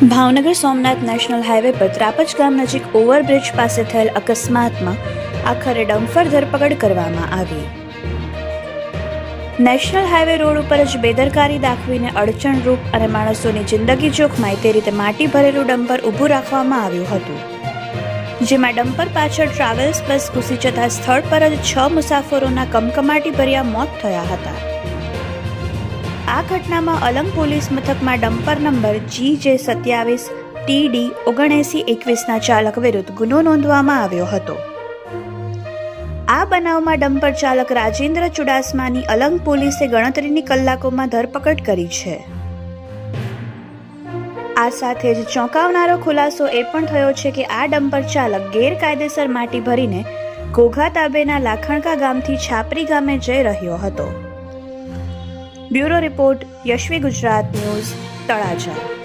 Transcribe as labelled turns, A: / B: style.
A: Bhavnagar Somnath national highway પર ત્રાપજ ગામ નજીક ઓવરબ્રિજ પાસે થયેલ અકસ્માતમાં આખરે ડમ્ફર ધરપકડ કરવામાં આવી. નેશનલ હાઈવે રોડ ઉપર જ બેદરકારી દાખવીને અડચણરૂપ અને માણસોની જિંદગી જોખમાય તે રીતે માટી ભરેલું ડમ્પર ઊભું રાખવામાં આવ્યું હતું. જેમાં ડમ્પર પાછળ ટ્રાવેલ્સ બસ ઘૂસી જતા સ્થળ પર જ છ મુસાફરોના કમકમાટી ભર્યા મોત થયા હતા. આ ઘટનામાં અલંગ પોલીસ મથકમાં ડમ્પર નંબર જી જે સત્યાવીસ, ટીડી ઓગણએંસી એકવીસના ચાલક વિરુદ્ધ ગુનો નોંધવામાં આવ્યો હતો. આ બનાવમાં ડમ્પર ચાલક રાજેન્દ્ર ચુડાસમાની અલંગ પોલીસે ગણતરીની કલાકોમાં ધરપકડ કરી છે. આ સાથે જ ચોંકાવનારો ખુલાસો એ પણ થયો છે કે આ ડમ્પર ચાલક ગેરકાયદેસર માટી ભરીને ઘોઘા તાબેના લાખણકા ગામથી છાપરી ગામે જઈ રહ્યો હતો. Bureau report Yashvi Gujarat news Talaja